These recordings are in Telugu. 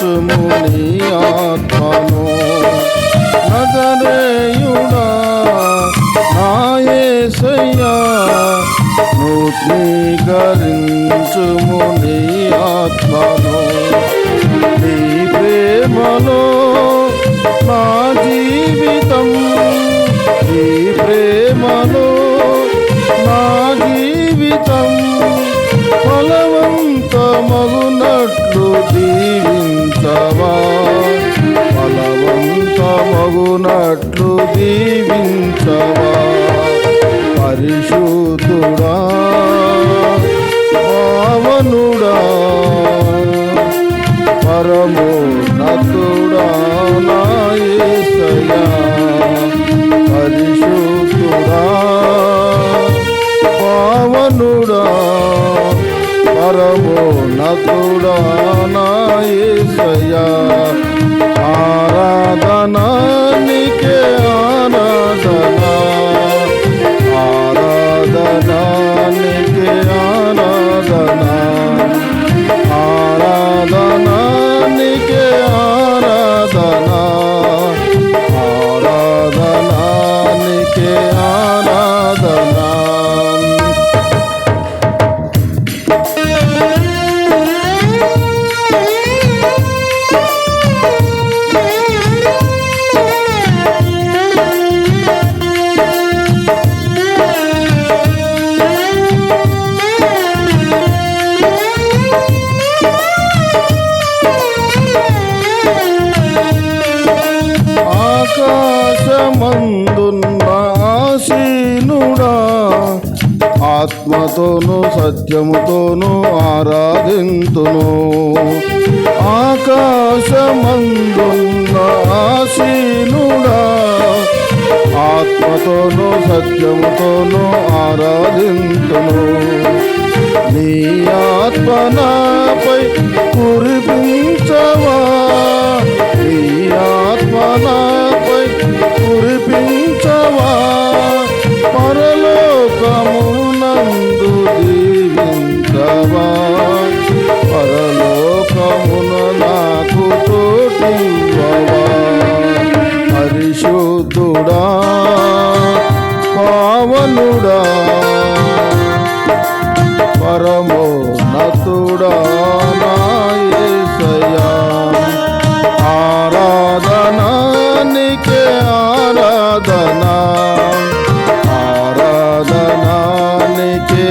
నీ ఆత్మను నజరేయుడా నాయసయ్యా నూతనీకరించుము నీ ఆత్మను. నీ ప్రేమలో నా జీవితం నీ ప్రేమలో నా జీవితం ఫలవంతమగునట్లు జీవి ఫలవంతమగునట్లు దీవించవా పరిశుద్ధుడా పావనుడా పరమోన్నతుడా నాయసయా పరిశుద్ధుడా పావనుడా పరమోన్నతుడా నాయసయా ఆరాధనా నీకే ఆరాధనా ఆత్మతోను సత్యముతోను ఆరాధింతును. ఆకాశమందున్న ఆశీనుడా ఆత్మతోను సత్యముతోను ఆరాధింతును. నీ ఆత్మనాపై కురిపించవా? నీ ఆత్మనా పరమోన్నతుడా నాయసయా ఆరాధనా నీకే ఆరాధనా. ఆరాధనా నీకే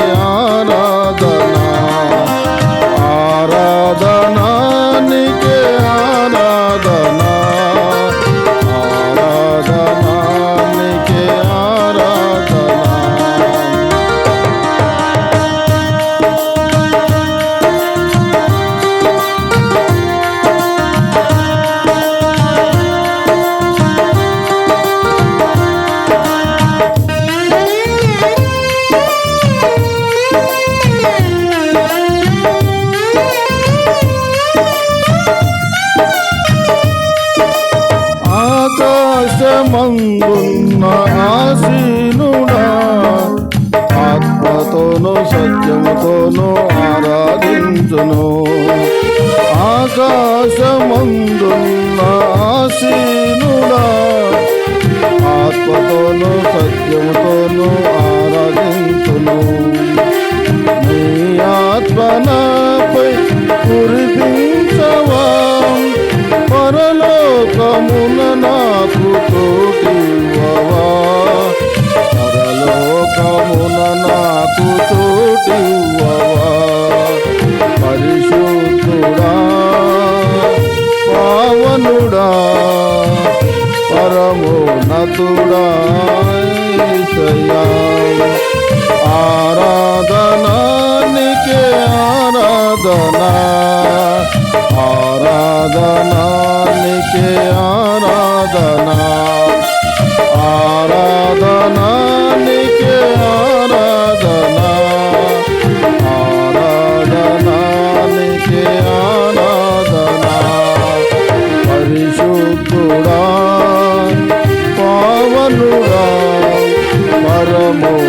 ఆకాశమందున్న ఆసీనుడా ఆత్మతోను సత్యముతోను ఆరాధించును. ఆకాశమందున్న ఆసీనుడా ఆత్మతోను సత్యముతోను పరమోన్నతుడా యేసయ్యా. ఆరాధనా ఆరాధనా పరమోన్నతుడా